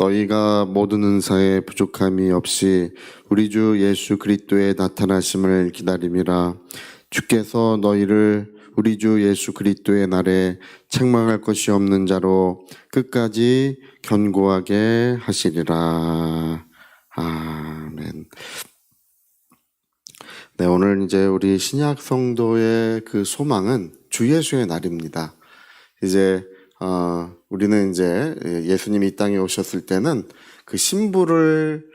너희가 모든 은사에 부족함이 없이 우리 주 예수 그리스도의 나타나심을 기다림이라 주께서 너희를 우리 주 예수 그리스도의 날에 책망할 것이 없는 자로 끝까지 견고하게 하시리라. 아멘. 네, 오늘 이제 우리 신약 성도의 그 소망은 주 예수의 날입니다. 이제 어, 우리는 이제 예수님이 이 땅에 오셨을 때는 그 신부를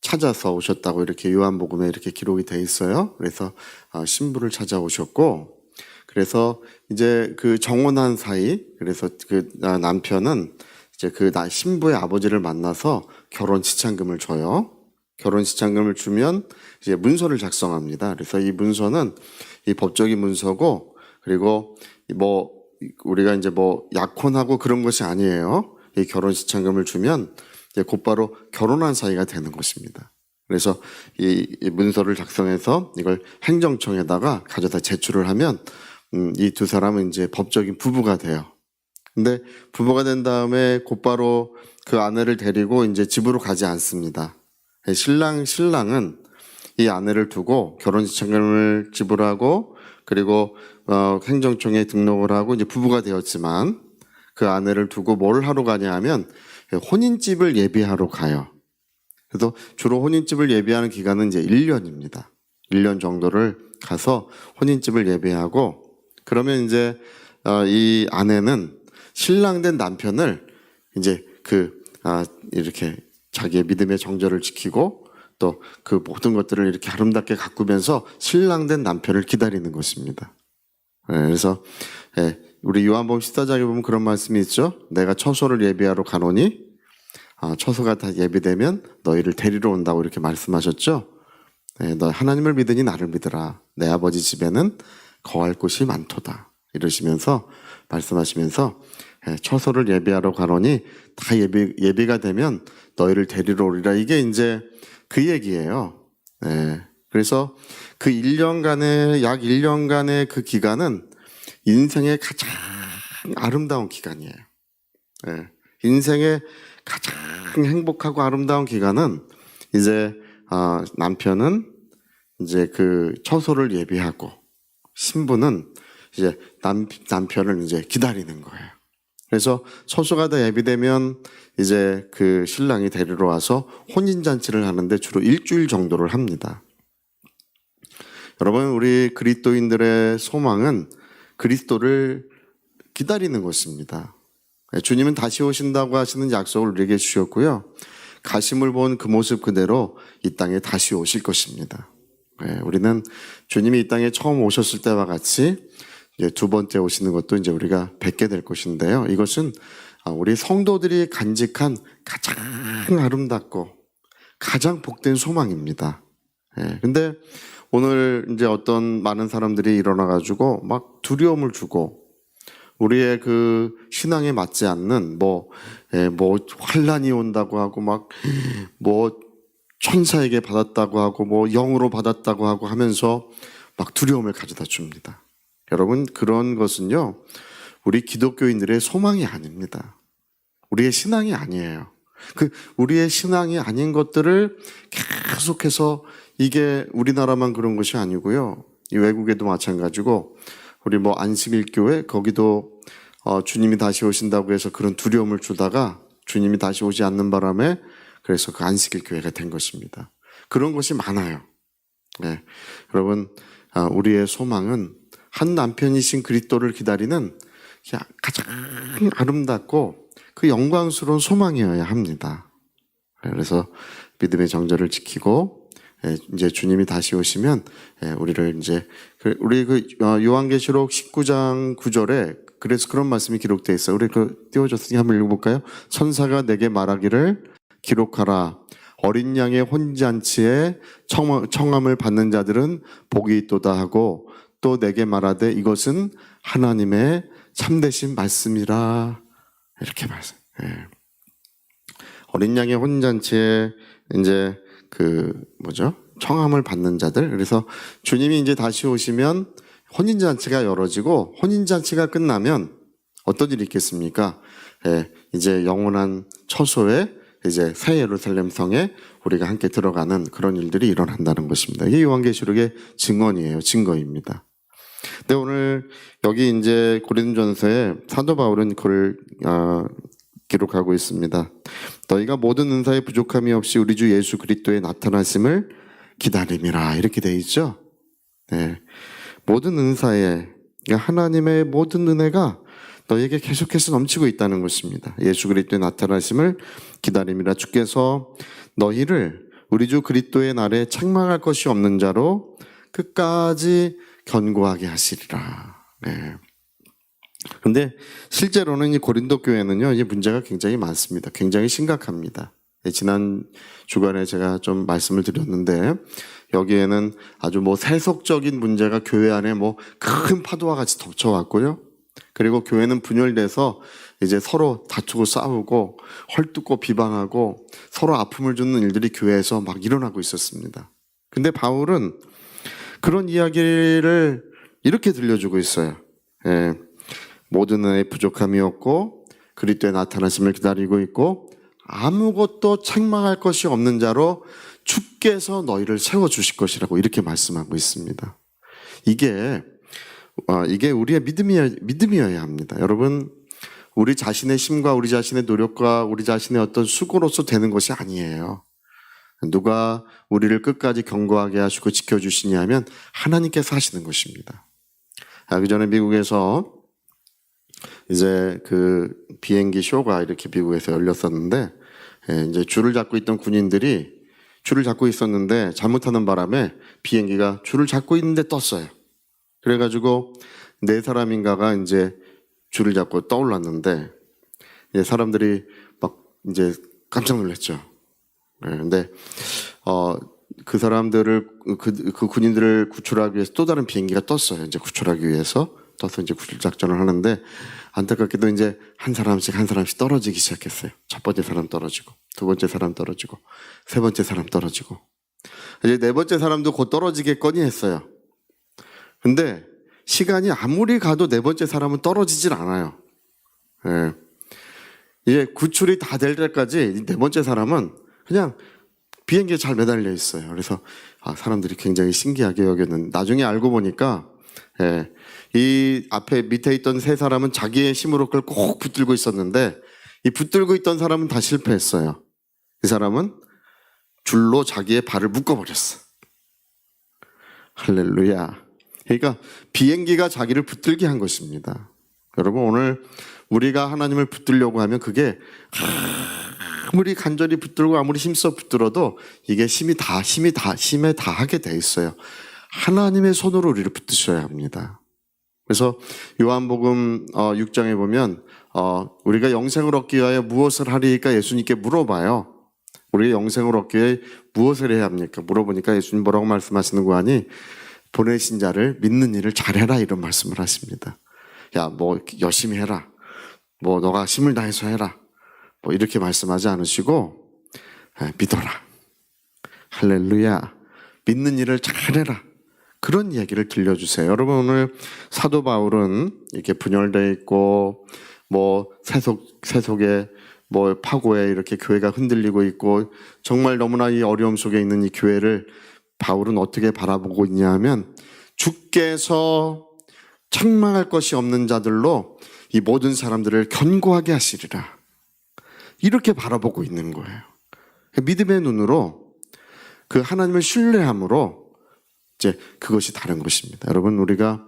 찾아서 오셨다고 이렇게 요한복음에 이렇게 기록이 돼 있어요. 그래서 어, 신부를 찾아오셨고, 그래서 이제 그 정혼한 사이, 그래서 그 아, 남편은 이제 그 나- 신부의 아버지를 만나서 결혼 지참금을 줘요. 결혼 지참금을 주면 이제 문서를 작성합니다. 그래서 이 문서는 이 법적인 문서고 그리고 뭐 우리가 이제 뭐 약혼하고 그런 것이 아니에요. 이 결혼 지참금을 주면 곧바로 결혼한 사이가 되는 것입니다. 그래서 이, 이 문서를 작성해서 이걸 행정청에다가 가져다 제출을 하면 음, 이 두 사람은 이제 법적인 부부가 돼요. 근데 부부가 된 다음에 곧바로 그 아내를 데리고 이제 집으로 가지 않습니다. 신랑 신랑은 이 아내를 두고 결혼 지참금을 지불하고 그리고 어, 행정청에 등록을 하고 이제 부부가 되었지만 그 아내를 두고 뭘 하러 가냐 하면 혼인집을 예비하러 가요. 그래서 주로 혼인집을 예비하는 기간은 이제 1년입니다. 1년 정도를 가서 혼인집을 예배하고 그러면 이제 어, 이 아내는 신랑된 남편을 이제 그 아, 이렇게 자기의 믿음의 정절을 지키고 또 그 모든 것들을 이렇게 아름답게 가꾸면서 신랑된 남편을 기다리는 것입니다. 예, 그래서 예, 우리 요한복음 14장에 보면 그런 말씀이 있죠. 내가 처소를 예비하러 가노니 아, 처소가 다 예비되면 너희를 데리러 온다고 이렇게 말씀하셨죠. 예, 너 하나님을 믿으니 나를 믿으라. 내 아버지 집에는 거할 곳이 많도다. 이러시면서 말씀하시면서 예, 처소를 예비하러 가노니 다 예비 예비가 되면 너희를 데리러 오리라. 이게 이제 그 얘기예요. 예, 그래서 그 1년간의 약 1년간의 그 기간은 인생의 가장 아름다운 기간이에요. 예, 인생의 가장 행복하고 아름다운 기간은 이제 아, 남편은 이제 그 처소를 예비하고 신부는 이제 남, 남편을 이제 기다리는 거예요. 그래서 처소가 다 예비되면 이제 그 신랑이 데리러 와서 혼인잔치를 하는데 주로 일주일 정도를 합니다. 여러분, 우리 그리스도인들의 소망은 그리스도를 기다리는 것입니다. 네, 주님은 다시 오신다고 하시는 약속을 우리에게 주셨고요. 가심을 본 그 모습 그대로 이 땅에 다시 오실 것입니다. 네, 우리는 주님이 이 땅에 처음 오셨을 때와 같이 이제 두 번째 오시는 것도 이제 우리가 뵙게 될 것인데요. 이것은 아, 우리 성도들이 간직한 가장 아름답고 가장 복된 소망입니다. 예, 근데 오늘 이제 어떤 많은 사람들이 일어나가지고 막 두려움을 주고 우리의 그 신앙에 맞지 않는 뭐, 예, 뭐 환란이 온다고 하고 막 뭐 천사에게 받았다고 하고 뭐 영으로 받았다고 하고 하면서 막 두려움을 가져다 줍니다. 여러분 그런 것은요 우리 기독교인들의 소망이 아닙니다. 우리의 신앙이 아니에요. 그 우리의 신앙이 아닌 것들을 계속해서 이게 우리나라만 그런 것이 아니고요. 이 외국에도 마찬가지고 우리 뭐 안식일 교회 거기도 어, 주님이 다시 오신다고 해서 그런 두려움을 주다가 주님이 다시 오지 않는 바람에 그래서 그 안식일 교회가 된 것입니다. 그런 것이 많아요. 네. 여러분 아, 우리의 소망은 한 남편이신 그리스도를 기다리는 가장 아름답고 그 영광스러운 소망이어야 합니다. 네, 그래서 믿음의 정절을 지키고 예, 이제 주님이 다시 오시면 예, 우리를 이제 그 우리 그 어, 요한계시록 19장 9절에 그래서 그런 말씀이 기록되어 있어요. 우리 그 띄워줬으니 한번 읽어볼까요? 천사가 내게 말하기를 기록하라. 어린 양의 혼잔치에 청- 청함을 받는 자들은 복이 있도다 하고 또 내게 말하되 이것은 하나님의 참되신 말씀이라 이렇게 말씀. 예. 어린 양의 혼잔치에 이제 그 뭐죠? 청함을 받는 자들. 그래서 주님이 이제 다시 오시면 혼인잔치가 열어지고 혼인잔치가 끝나면 어떤 일이 있겠습니까? 예, 이제 영원한 처소에 이제 새 예루살렘 성에 우리가 함께 들어가는 그런 일들이 일어난다는 것입니다. 이게 요한계시록의 증언이에요. 증거입니다. 근데 오늘 여기 이제 고린전서에 사도 바울은 그걸 어, 기록하고 있습니다. 너희가 모든 은사에 부족함이 없이 우리 주 예수 그리스도의 나타나심을 기다림이라 이렇게 돼 있죠. 네. 모든 은사에 그러니까 하나님의 모든 은혜가 너에게 계속해서 넘치고 있다는 것입니다. 예수 그리스도의 나타나심을 기다림이라 주께서 너희를 우리 주 그리스도의 날에 책망할 것이 없는 자로 끝까지 견고하게 하시리라. 네. 근데 실제로는 이 고린도 교회는요, 이 문제가 굉장히 많습니다. 굉장히 심각합니다. 네, 지난 주간에 제가 좀 말씀을 드렸는데, 여기에는 아주 뭐 세속적인 문제가 교회 안에 뭐 큰 파도와 같이 덮쳐왔고요. 그리고 교회는 분열돼서 이제 서로 다투고 싸우고 헐뜯고 비방하고 서로 아픔을 주는 일들이 교회에서 막 일어나고 있었습니다. 근데 바울은 그런 이야기를 이렇게 들려주고 있어요. 예. 모든 은혜에 부족함이 없고 그리스도의 나타나심을 기다리고 있고 아무것도 책망할 것이 없는 자로 주께서 너희를 세워 주실 것이라고 이렇게 말씀하고 있습니다. 이게 어, 이게 우리의 믿음이어야, 믿음이어야 합니다. 여러분 우리 자신의 힘과 우리 자신의 노력과 우리 자신의 어떤 수고로서 되는 것이 아니에요. 누가 우리를 끝까지 견고하게 하시고 지켜주시냐 하면 하나님께서 하시는 것입니다. 아, 그 전에 미국에서 이제 그 비행기 쇼가 이렇게 미국에서 열렸었는데 예, 이제 줄을 잡고 있던 군인들이 줄을 잡고 있었는데 잘못하는 바람에 비행기가 줄을 잡고 있는데 떴어요. 그래가지고 네 사람인가가 이제 줄을 잡고 떠올랐는데 이제 사람들이 막 이제 깜짝 놀랐죠. 예, 근데 어 그 사람들을 그, 그 군인들을 구출하기 위해서 또 다른 비행기가 떴어요. 이제 구출하기 위해서 떠서 이제 구출 작전을 하는데 안타깝게도 이제 한 사람씩 한 사람씩 떨어지기 시작했어요. 첫 번째 사람 떨어지고 두 번째 사람 떨어지고 세 번째 사람 떨어지고 이제 네 번째 사람도 곧 떨어지겠거니 했어요. 근데 시간이 아무리 가도 네 번째 사람은 떨어지질 않아요. 예. 이제 구출이 다 될 때까지 네 번째 사람은 그냥 비행기에 잘 매달려 있어요. 그래서 아, 사람들이 굉장히 신기하게 여겼는데 나중에 알고 보니까 예, 이 앞에 밑에 있던 세 사람은 자기의 힘으로 그걸 꼭 붙들고 있었는데 이 붙들고 있던 사람은 다 실패했어요. 이 사람은 줄로 자기의 발을 묶어버렸어. 할렐루야. 그러니까 비행기가 자기를 붙들게 한 것입니다. 여러분 오늘 우리가 하나님을 붙들려고 하면 그게 아무리 간절히 붙들고 아무리 힘써 붙들어도 이게 힘이 다 힘이 다 힘에 다 하게 돼 있어요. 하나님의 손으로 우리를 붙드셔야 합니다. 그래서 요한복음 6장에 보면 어, 우리가 영생을 얻기 위하여 무엇을 하리까 예수님께 물어봐요. 우리가 영생을 얻기 위해 무엇을 해야 합니까? 물어보니까 예수님 뭐라고 말씀하시는 거 아니? 보내신 자를 믿는 일을 잘해라 이런 말씀을 하십니다. 야, 뭐 열심히 해라. 뭐 너가 힘을 다해서 해라. 뭐 이렇게 말씀하지 않으시고 예, 믿어라. 할렐루야. 믿는 일을 잘해라. 그런 이야기를 들려주세요. 여러분 오늘 사도 바울은 이렇게 분열돼 있고 뭐 세속 세속에 뭐 파고에 이렇게 교회가 흔들리고 있고 정말 너무나 이 어려움 속에 있는 이 교회를 바울은 어떻게 바라보고 있냐 하면 주께서 책망할 것이 없는 자들로 이 모든 사람들을 견고하게 하시리라. 이렇게 바라보고 있는 거예요. 믿음의 눈으로 그 하나님을 신뢰함으로 이제 그것이 다른 것입니다. 여러분, 우리가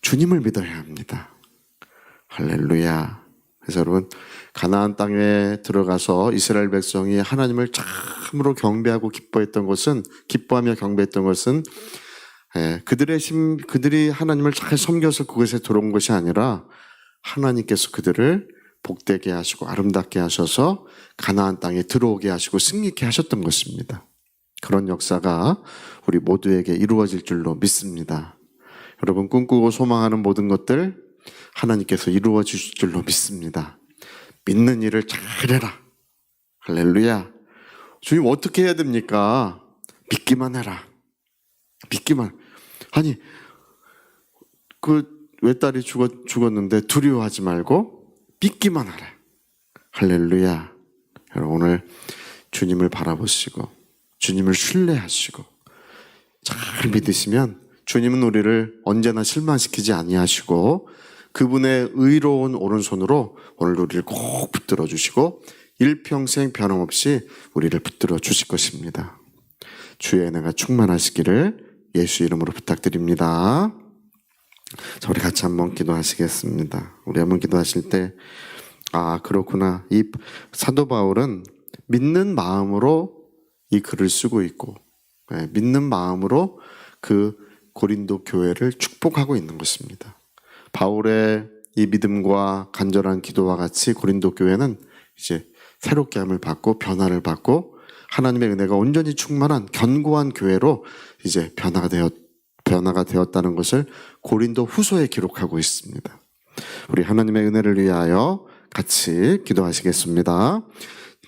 주님을 믿어야 합니다. 할렐루야. 그래서 여러분, 가나안 땅에 들어가서 이스라엘 백성이 하나님을 참으로 경배하고 기뻐했던 것은, 기뻐하며 경배했던 것은, 예, 그들의 심, 그들이 하나님을 잘 섬겨서 그것에 들어온 것이 아니라, 하나님께서 그들을 복되게 하시고 아름답게 하셔서 가나안 땅에 들어오게 하시고 승리케 하셨던 것입니다. 그런 역사가 우리 모두에게 이루어질 줄로 믿습니다. 여러분 꿈꾸고 소망하는 모든 것들 하나님께서 이루어 주실 줄로 믿습니다. 믿는 일을 잘해라. 할렐루야. 주님 어떻게 해야 됩니까? 믿기만 해라. 믿기만. 아니 그 외딸이 죽었, 죽었는데 두려워하지 말고 믿기만 하라. 할렐루야. 여러분 오늘 주님을 바라보시고 주님을 신뢰하시고 잘 믿으시면 주님은 우리를 언제나 실망시키지 아니하시고 그분의 의로운 오른손으로 오늘 우리를 꼭 붙들어 주시고 일평생 변함없이 우리를 붙들어 주실 것입니다. 주의 은혜가 충만하시기를 예수 이름으로 부탁드립니다. 자, 우리 같이 한번 기도하시겠습니다. 우리 한번 기도하실 때, 아, 그렇구나. 이 사도 바울은 믿는 마음으로 이 글을 쓰고 있고, 예, 믿는 마음으로 그 고린도 교회를 축복하고 있는 것입니다. 바울의 이 믿음과 간절한 기도와 같이 고린도 교회는 이제 새롭게 함을 받고 변화를 받고 하나님의 은혜가 온전히 충만한 견고한 교회로 이제 변화가 되었 변화가 되었다는 것을 고린도 후서에 기록하고 있습니다. 우리 하나님의 은혜를 위하여 같이 기도하시겠습니다.